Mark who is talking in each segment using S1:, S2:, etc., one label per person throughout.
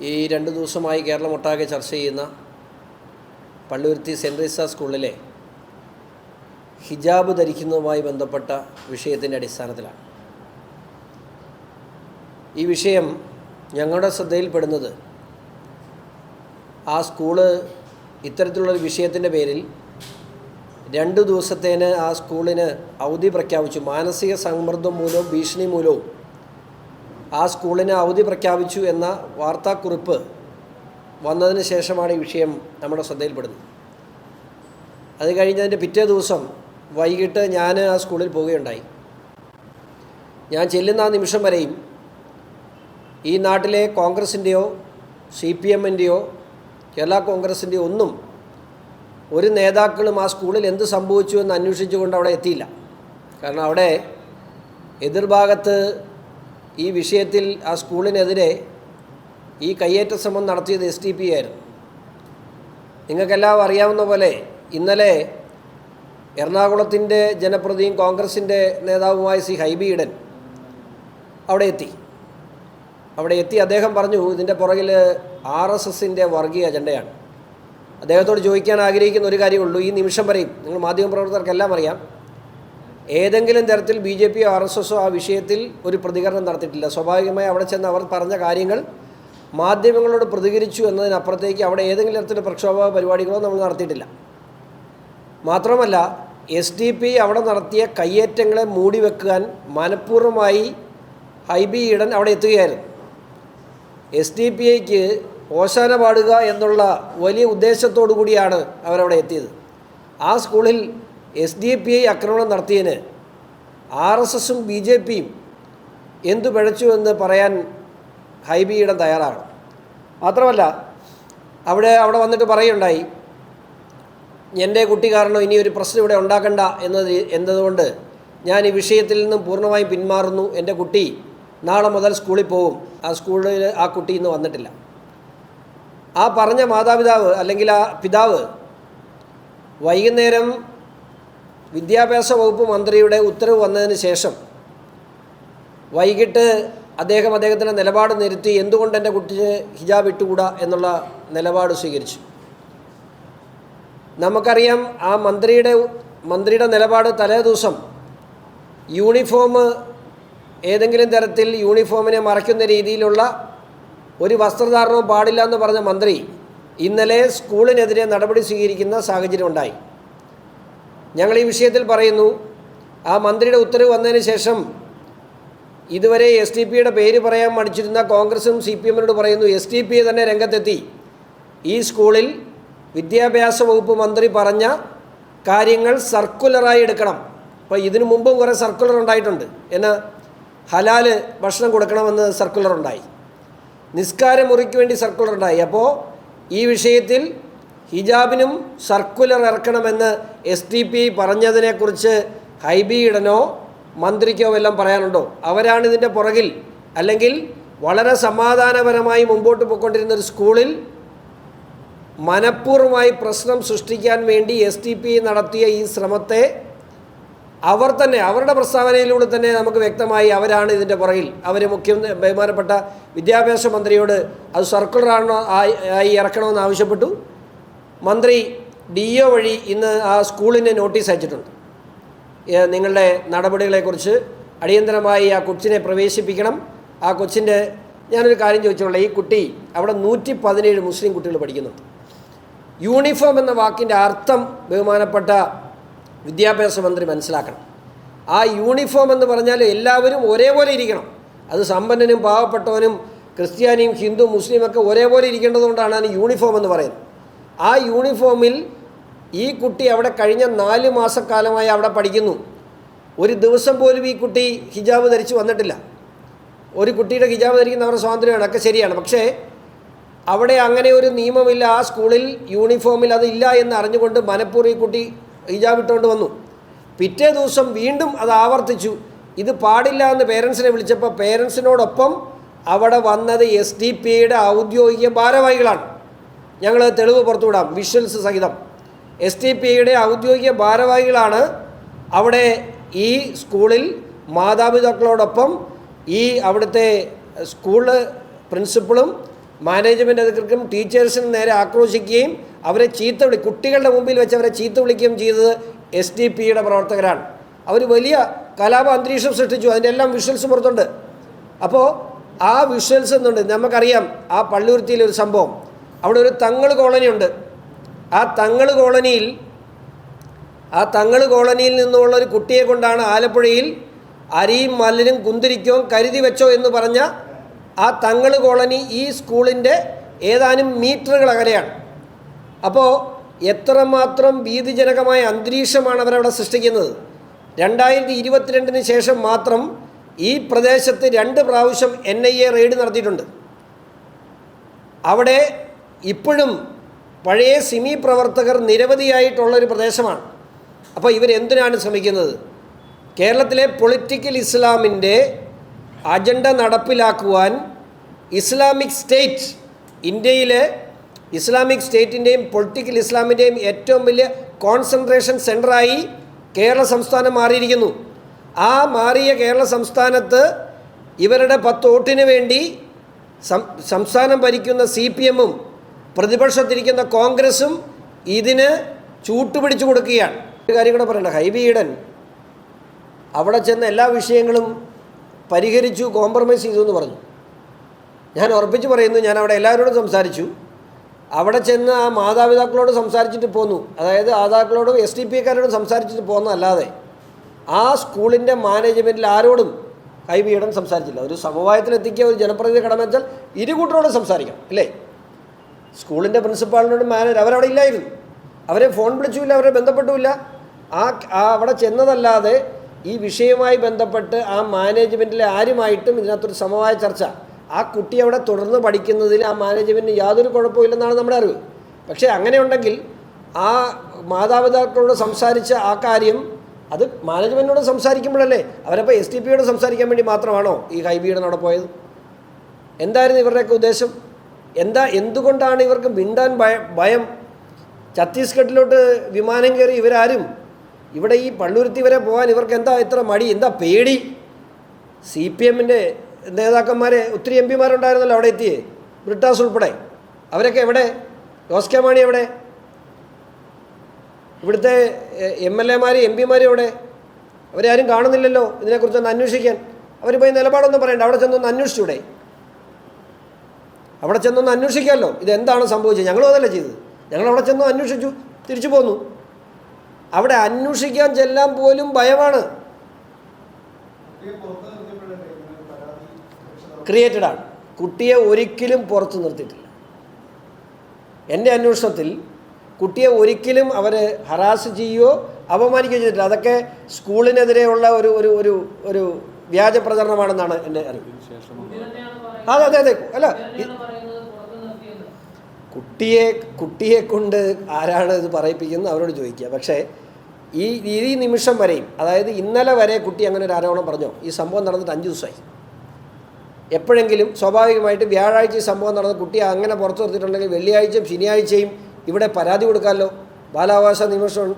S1: ഈ രണ്ട് ദിവസമായി കേരളമൊട്ടാകെ ചർച്ച ചെയ്യുന്ന പള്ളുരുത്തി സെന്റ് റീസ സ്കൂളിലെ ഹിജാബ് ധരിക്കുന്നതുമായി ബന്ധപ്പെട്ട വിഷയത്തിന്റെ അടിസ്ഥാനത്തിലാണ്. ഈ വിഷയം ഞങ്ങളുടെ ശ്രദ്ധയിൽപ്പെടുന്നത് ആ സ്കൂൾ ഇത്തരത്തിലുള്ളൊരു വിഷയത്തിന്റെ പേരിൽ രണ്ട് ദിവസത്തേന് ആ സ്കൂളിന് അവധി പ്രഖ്യാപിച്ചു. മാനസിക സമ്മർദ്ദം മൂലവും ഭീഷണി മൂലവും ആ സ്കൂളിന് അവധി പ്രഖ്യാപിച്ചു എന്ന വാർത്താക്കുറിപ്പ് വന്നതിന് ശേഷമാണ് ഈ വിഷയം നമ്മുടെ ശ്രദ്ധയിൽപ്പെടുന്നത്. അത് കഴിഞ്ഞതിന്റെ പിറ്റേ ദിവസം വൈകിട്ട് ഞാൻ ആ സ്കൂളിൽ പോവുകയുണ്ടായി. ഞാൻ ചെല്ലുന്ന ആ നിമിഷം വരെയും ഈ നാട്ടിലെ കോൺഗ്രസിന്റെയോ സി പി എമ്മിന്റെയോ കേരള കോൺഗ്രസിന്റെയോ ഒന്നും ഒരു നേതാക്കളും ആ സ്കൂളിൽ എന്ത് സംഭവിച്ചു എന്ന് അന്വേഷിച്ചുകൊണ്ട് അവിടെ എത്തിയില്ല. കാരണം അവിടെ എതിർഭാഗത്ത് ഈ വിഷയത്തിൽ ആ സ്കൂളിനെതിരെ ഈ കയ്യേറ്റ ശ്രമം നടത്തിയത് എസ് ടി പി ആയിരുന്നു. നിങ്ങൾക്കെല്ലാം അറിയാവുന്ന പോലെ ഇന്നലെ എറണാകുളത്തിന്റെ ജനപ്രതിയും കോൺഗ്രസിന്റെ നേതാവുമായ സി ഹൈബി ഈഡൻ അവിടെ എത്തി. അവിടെ എത്തി അദ്ദേഹം പറഞ്ഞു ഇതിന്റെ പുറകിൽ ആർ എസ് എസിന്റെ വർഗീയ അജണ്ടയാണ്. അദ്ദേഹത്തോട് ചോദിക്കാൻ ആഗ്രഹിക്കുന്ന ഒരു കാര്യമുള്ളൂ ഈ നിമിഷം വരെയും നിങ്ങൾ മാധ്യമപ്രവർത്തകർക്കെല്ലാം അറിയാം ഏതെങ്കിലും തരത്തിൽ ബി ജെ പിയോ ആർ എസ് എസോ ആ വിഷയത്തിൽ ഒരു പ്രതികരണം നടത്തിയിട്ടില്ല. സ്വാഭാവികമായി അവിടെ ചെന്ന് അവർ പറഞ്ഞ കാര്യങ്ങൾ മാധ്യമങ്ങളോട് പ്രതികരിച്ചു എന്നതിനപ്പുറത്തേക്ക് അവിടെ ഏതെങ്കിലും തരത്തിലുള്ള പ്രക്ഷോഭ പരിപാടികളോ നമ്മൾ നടത്തിയിട്ടില്ല. മാത്രമല്ല എസ് ഡി പി അവിടെ നടത്തിയ കയ്യേറ്റങ്ങളെ മൂടി മൂടിവെക്കാൻ മനഃപൂർവമായി ഹൈബി ഈഡൻ അവിടെ എത്തുകയായിരുന്നു. എസ് ഡി പി ഐക്ക് ഓശാന പാടുക എന്നുള്ള വലിയ ഉദ്ദേശത്തോടു കൂടിയാണ് അവരവിടെ എത്തിയത്. ആ സ്കൂളിൽ എസ് ഡി പി ഐ ആക്രമണം നടത്തിയതിന് ആർ എസ് എസും ബി ജെ പിയും എന്തു പിഴച്ചു എന്ന് പറയാൻ ഹൈബിയിടം തയ്യാറാണ് മാത്രമല്ല അവിടെ അവിടെ വന്നിട്ട് പറയുണ്ടായി എന്റെ കുട്ടി കാരണം ഇനി ഒരു പ്രശ്നം ഇവിടെ ഉണ്ടാക്കണ്ട എന്നത് എന്നതുകൊണ്ട് ഞാൻ ഈ വിഷയത്തിൽ നിന്നും പൂർണമായും പിന്മാറുന്നു. എന്റെ കുട്ടി നാളെ മുതൽ സ്കൂളിൽ പോകും. ആ സ്കൂളിൽ ആ കുട്ടി ഇന്ന് വന്നിട്ടില്ല. ആ പറഞ്ഞ മാതാപിതാവ് അല്ലെങ്കിൽ ആ പിതാവ് വൈകുന്നേരം വിദ്യാഭ്യാസ വകുപ്പ് മന്ത്രിയുടെ ഉത്തരവ് വന്നതിന് ശേഷം വൈകിട്ട് അദ്ദേഹം അദ്ദേഹത്തിന്റെ നിലപാട് നിരത്തി എന്തുകൊണ്ട് എന്റെ കുട്ടിയെ ഹിജാബ് ഇട്ടുകൂടാ എന്നുള്ള നിലപാട് സ്വീകരിച്ചു. നമുക്കറിയാം ആ മന്ത്രിയുടെ മന്ത്രിയുടെ നിലപാട് തലേ ദിവസം യൂണിഫോം ഏതെങ്കിലും തരത്തിൽ യൂണിഫോമിനെ മറയ്ക്കുന്ന രീതിയിലുള്ള ഒരു വസ്ത്രധാരണവും പാടില്ല എന്ന് പറഞ്ഞ മന്ത്രി ഇന്നലെ സ്കൂളിനെതിരെ നടപടി സ്വീകരിക്കുന്ന സാഹചര്യം ഉണ്ടായി. ഞങ്ങൾ ഈ വിഷയത്തിൽ പറയുന്നു ആ മന്ത്രിയുടെ ഉത്തരവ് വന്നതിന് ശേഷം ഇതുവരെ എസ് ടി പിയുടെ പേര് പറയാൻ മടിച്ചിരുന്ന കോൺഗ്രസും സി പി എമ്മിനോട് പറയുന്നു എസ് ടി പി തന്നെ രംഗത്തെത്തി. ഈ സ്കൂളിൽ വിദ്യാഭ്യാസ വകുപ്പ് മന്ത്രി പറഞ്ഞ കാര്യങ്ങൾ സർക്കുലറായി എടുക്കണം. അപ്പോൾ ഇതിനു മുമ്പും കുറേ സർക്കുലർ ഉണ്ടായിട്ടുണ്ട്. എന്ന് ഹലാൽ ഭക്ഷണം കൊടുക്കണമെന്ന് സർക്കുലർ ഉണ്ടായി. നിസ്കാരമുറിക്ക് വേണ്ടി സർക്കുലർ ഉണ്ടായി. അപ്പോൾ ഈ വിഷയത്തിൽ ഹിജാബിനും സർക്കുലർ ഇറക്കണമെന്ന് എസ് ടി പി പറഞ്ഞതിനെക്കുറിച്ച് ഹൈബി ഇടനോ മന്ത്രിക്കോ എല്ലാം പറയാനുണ്ടോ? അവരാണ് ഇതിന്റെ പുറകിൽ. അല്ലെങ്കിൽ വളരെ സമാധാനപരമായി മുമ്പോട്ട് പോയിക്കൊണ്ടിരുന്ന ഒരു സ്കൂളിൽ മനഃപൂർവമായി പ്രശ്നം സൃഷ്ടിക്കാൻ വേണ്ടി എസ് ടി പി നടത്തിയ ഈ ശ്രമത്തെ അവർ തന്നെ അവരുടെ പ്രസ്താവനയിലൂടെ തന്നെ നമുക്ക് വ്യക്തമായി അവരാണ് ഇതിന്റെ പുറകിൽ. അവർ മുഖ്യ ബഹുമാനപ്പെട്ട വിദ്യാഭ്യാസ മന്ത്രിയോട് അത് സർക്കുലറാണോ ആയി ഇറക്കണമെന്ന് ആവശ്യപ്പെട്ടു. മന്ത്രി ഡി ഒ വഴി ഇന്ന് ആ സ്കൂളിന് നോട്ടീസ് അയച്ചിട്ടുണ്ട്. നിങ്ങളുടെ നടപടികളെക്കുറിച്ച് അടിയന്തരമായി ആ കൊച്ചിനെ പ്രവേശിപ്പിക്കണം. ആ കൊച്ചിന്റെ ഞാനൊരു കാര്യം ചോദിച്ചോളാം. ഈ കുട്ടി അവിടെ നൂറ്റി പതിനേഴ് മുസ്ലിം കുട്ടികൾ പഠിക്കുന്നുണ്ട്. യൂണിഫോം എന്ന വാക്കിന്റെ അർത്ഥം ബഹുമാനപ്പെട്ട വിദ്യാഭ്യാസ മന്ത്രി മനസ്സിലാക്കണം. ആ യൂണിഫോം എന്ന് പറഞ്ഞാൽ എല്ലാവരും ഒരേപോലെ ഇരിക്കണം. അത് സമ്പന്നനും പാവപ്പെട്ടവനും ക്രിസ്ത്യാനിയും ഹിന്ദു മുസ്ലിമൊക്കെ ഒരേപോലെ ഇരിക്കേണ്ടതുകൊണ്ടാണ് അതിന് യൂണിഫോം എന്ന് പറയുന്നത്. ആ യൂണിഫോമിൽ ഈ കുട്ടി അവിടെ കഴിഞ്ഞ നാല് മാസക്കാലമായി അവിടെ പഠിക്കുന്നു. ഒരു ദിവസം പോലും ഈ കുട്ടി ഹിജാബ് ധരിച്ച് വന്നിട്ടില്ല. ഒരു കുട്ടിയുടെ ഹിജാബ് ധരിക്കുന്ന അവരുടെ സ്വാതന്ത്ര്യമാണ്. ഒക്കെ ശരിയാണ്. പക്ഷേ അവിടെ അങ്ങനെ ഒരു നിയമമില്ല. ആ സ്കൂളിൽ യൂണിഫോമിൽ അതില്ല എന്ന് അറിഞ്ഞുകൊണ്ട് മനഃപൂർവം ഈ കുട്ടി ഹിജാബ് ഇട്ടുകൊണ്ട് വന്നു. പിറ്റേ ദിവസം വീണ്ടും അത് ആവർത്തിച്ചു. ഇത് പാടില്ല എന്ന് പേരൻസിനെ വിളിച്ചപ്പോൾ പേരൻസിനോടൊപ്പം അവിടെ വന്നത് എസ് ഡി പി യുടെ ഔദ്യോഗിക ഭാരവാഹികളാണ്. ഞങ്ങൾ തെളിവ് പുറത്തുവിടാം. വിഷ്വൽസ് സഹിതം. എസ് ടി പി ഐയുടെ ഔദ്യോഗിക ഭാരവാഹികളാണ് അവിടെ ഈ സ്കൂളിൽ മാതാപിതാക്കളോടൊപ്പം ഈ അവിടുത്തെ സ്കൂൾ പ്രിൻസിപ്പളും മാനേജ്മെന്റ് അധികൃതർക്കും ടീച്ചേഴ്സിനും നേരെ ആക്രോശിക്കുകയും അവരെ ചീത്ത വിളി കുട്ടികളുടെ മുമ്പിൽ വെച്ച് അവരെ ചീത്ത വിളിക്കുകയും ചെയ്തത് എസ് ഡി പിയുടെ പ്രവർത്തകരാണ്. അവർ വലിയ കലാപ അന്തരീക്ഷം സൃഷ്ടിച്ചു. അതിന്റെ എല്ലാം വിഷ്വൽസ് പുറത്തുണ്ട്. അപ്പോൾ ആ വിഷ്വൽസ് എന്നുണ്ട് നമുക്കറിയാം ആ പള്ളിയുരുത്തിയിലൊരു സംഭവം. അവിടെ ഒരു തങ്ങൾ കോളനി ഉണ്ട്. ആ തങ്ങൾ കോളനിയിൽ ആ തങ്ങൾ കോളനിയിൽ നിന്നുള്ള ഒരു കുട്ടിയെ കൊണ്ടാണ് ആലപ്പുഴയിൽ അരിയും മല്ലിനും കുന്തിരിക്കോ കരുതി വെച്ചോ എന്ന് പറഞ്ഞ ആ തങ്ങൾ കോളനി ഈ സ്കൂളിന്റെ ഏതാനും മീറ്ററുകൾ അകലെയാണ്. അപ്പോൾ എത്രമാത്രം ഭീതിജനകമായ അന്തരീക്ഷമാണ് അവരവിടെ സൃഷ്ടിക്കുന്നത്. രണ്ടായിരത്തി ഇരുപത്തിരണ്ടിന് ശേഷം മാത്രം ഈ പ്രദേശത്ത് രണ്ട് പ്രാവശ്യം എൻ ഐ എ റെയ്ഡ് നടത്തിയിട്ടുണ്ട്. അവിടെ ഇപ്പോഴും പഴയ സിമി പ്രവർത്തകർ നിരവധിയായിട്ടുള്ളൊരു പ്രദേശമാണ്. അപ്പോൾ ഇവരെന്തിനാണ് ശ്രമിക്കുന്നത്? കേരളത്തിലെ പൊളിറ്റിക്കൽ ഇസ്ലാമിന്റെ അജണ്ട നടപ്പിലാക്കുവാൻ ഇസ്ലാമിക് സ്റ്റേറ്റ് ഇന്ത്യയിലെ ഇസ്ലാമിക് സ്റ്റേറ്റിന്റെയും പൊളിറ്റിക്കൽ ഇസ്ലാമിന്റെയും ഏറ്റവും വലിയ കോൺസെൻട്രേഷൻ സെന്ററായി കേരള സംസ്ഥാനം മാറിയിരിക്കുന്നു. ആ മാറിയ കേരള സംസ്ഥാനത്ത് ഇവരുടെ പത്ത് വോട്ടിന് വേണ്ടി സംസ്ഥാനം ഭരിക്കുന്ന സി പി എമ്മും പ്രതിപക്ഷത്തിരിക്കുന്ന കോൺഗ്രസും ഇതിന് ചൂട്ടുപിടിച്ചു കൊടുക്കുകയാണ്. ഒരു കാര്യം കൂടെ പറയണ്ട ഹൈബി ഈഡൻ അവിടെ ചെന്ന എല്ലാ വിഷയങ്ങളും പരിഹരിച്ചു കോംപ്രമൈസ് ചെയ്തു എന്ന് പറഞ്ഞു. ഞാൻ ഉറപ്പിച്ച് പറയുന്നു ഞാൻ അവിടെ എല്ലാവരോടും സംസാരിച്ചു. അവിടെ ചെന്ന് ആ മാതാപിതാക്കളോട് സംസാരിച്ചിട്ട് പോന്നു. അതായത് മാതാക്കളോടും എസ് ഡി പി എക്കാരോടും സംസാരിച്ചിട്ട് പോന്നല്ലാതെ ആ സ്കൂളിന്റെ മാനേജ്മെന്റിൽ ആരോടും കൈബീടം സംസാരിച്ചില്ല. ഒരു സമവായത്തിലെത്തിക്കുക ഒരു ജനപ്രതിനിധി കടമെച്ചാൽ വെച്ചാൽ ഇരു കൂട്ടരോടും സംസാരിക്കണം അല്ലേ? സ്കൂളിന്റെ പ്രിൻസിപ്പാളിനോട് മാനേജർ അവരവിടെ ഇല്ലായിരുന്നു. അവരെ ഫോൺ വിളിച്ചുമില്ല അവരെ ബന്ധപ്പെട്ടുമില്ല. ആ അവിടെ ചെന്നതല്ലാതെ ഈ വിഷയവുമായി ബന്ധപ്പെട്ട് ആ മാനേജ്മെന്റിലെ ആരുമായിട്ടും ഇതിനകത്തൊരു സമവായ ചർച്ച. ആ കുട്ടി അവിടെ തുടർന്ന് പഠിക്കുന്നതിൽ ആ മാനേജ്മെന്റിന് യാതൊരു കുഴപ്പമില്ലെന്നാണ് നമ്മുടെ അറിവ്. പക്ഷേ അങ്ങനെ ഉണ്ടെങ്കിൽ ആ മാതാപിതാക്കളോട് സംസാരിച്ച ആ കാര്യം അത് മാനേജ്മെന്റിനോട് സംസാരിക്കുമ്പോഴല്ലേ അവരപ്പോൾ എസ് ടി പിയോട് സംസാരിക്കാൻ വേണ്ടി മാത്രമാണോ ഈ ഹൈബിയുടെ അവിടെ പോയത്? എന്തായിരുന്നു ഇവരുടെയൊക്കെ ഉദ്ദേശം? എന്താ എന്തുകൊണ്ടാണ് ഇവർക്ക് മിണ്ടാൻ ഭയം ഭയം? ഛത്തീസ്ഗഡിലോട്ട് വിമാനം കയറി ഇവരാരും? ഇവിടെ ഈ പള്ളുരുത്തി വരെ പോകാൻ ഇവർക്ക് എന്താ ഇത്ര മടി? എന്താ പേടി? സി പി എമ്മിന്റെ നേതാക്കന്മാരെ ഒത്തിരി എം പിമാരുണ്ടായിരുന്നല്ലോ അവിടെ എത്തിയേ? ബ്രിട്ടാസ് ഉൾപ്പെടെ. അവരൊക്കെ എവിടെ? ജോസ് കെ മാണി എവിടെ? ഇവിടുത്തെ എം എൽ എമാരും എം പിമാരും എവിടെ? അവരെ ആരും കാണുന്നില്ലല്ലോ ഇതിനെക്കുറിച്ചൊന്ന് അന്വേഷിക്കാൻ. അവർ പോയി നിലപാടൊന്നും പറയണ്ട. അവിടെ ചെന്നൊന്ന് അന്വേഷിച്ചൂടെ? അവിടെ ചെന്നൊന്ന് അന്വേഷിക്കാമല്ലോ. ഇതെന്താണ് സംഭവിച്ചത്? ഞങ്ങളും അതല്ല ചെയ്തത്. ഞങ്ങൾ അവിടെ ചെന്ന് അന്വേഷിച്ചു തിരിച്ചു പോന്നു. അവിടെ അന്വേഷിക്കാൻ ചെല്ലാൻ പോലും ഭയമാണ്. ക്രിയേറ്റഡ് ആണ്. കുട്ടിയെ ഒരിക്കലും പുറത്തു നിർത്തിയിട്ടില്ല. എന്റെ അന്വേഷണത്തിൽ കുട്ടിയെ ഒരിക്കലും അവർ ഹറാസ് ചെയ്യുകയോ അപമാനിക്കുകയോ ചെയ്തിട്ടില്ല. അതൊക്കെ സ്കൂളിനെതിരെയുള്ള ഒരു ഒരു ഒരു ഒരു വ്യാജ പ്രചരണമാണെന്നാണ് എന്റെ അറിവ് അതെ അതെ അതെ. അല്ല കുട്ടിയെ കുട്ടിയെ കൊണ്ട് ആരാണ് ഇത് പറയിപ്പിക്കുന്നത് അവരോട് ചോദിക്കുക. പക്ഷേ ഈ ഈ നിമിഷം വരെയും അതായത് ഇന്നലെ വരെ കുട്ടി അങ്ങനെ ഒരു ആരോപണം പറഞ്ഞോ? ഈ സംഭവം നടന്നിട്ട് അഞ്ച് ദിവസമായി. എപ്പോഴെങ്കിലും സ്വാഭാവികമായിട്ട് വ്യാഴാഴ്ച ഈ സംഭവം നടന്ന കുട്ടി അങ്ങനെ പുറത്തു നിർത്തിയിട്ടുണ്ടെങ്കിൽ വെള്ളിയാഴ്ചയും ശനിയാഴ്ചയും ഇവിടെ പരാതി കൊടുക്കാമല്ലോ? ബാലാവകാശ നിമിഷം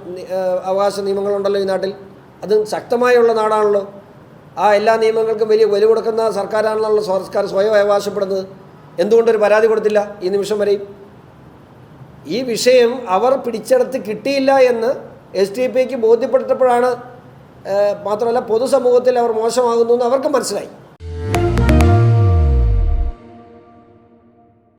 S1: അവകാശ നിയമങ്ങളുണ്ടല്ലോ ഈ നാട്ടിൽ. അത് ശക്തമായുള്ള നാടാണല്ലോ. ആ എല്ലാ നിയമങ്ങൾക്കും വലിയ വില കൊടുക്കുന്ന സർക്കാരാണല്ലോ സർക്കാർ സ്വയം അവകാശപ്പെടുന്നത്. എന്തുകൊണ്ടൊരു പരാതി കൊടുത്തില്ല ഈ നിമിഷം വരെയും? ഈ വിഷയം അവർ പിടിച്ചെടുത്ത് കിട്ടിയില്ല എന്ന് എസ് ടി പിക്ക് ബോധ്യപ്പെടുത്തപ്പോഴാണ് മാത്രമല്ല പൊതുസമൂഹത്തിൽ അവർ മോശമാകുന്നു എന്ന് അവർക്കും മനസ്സിലായി.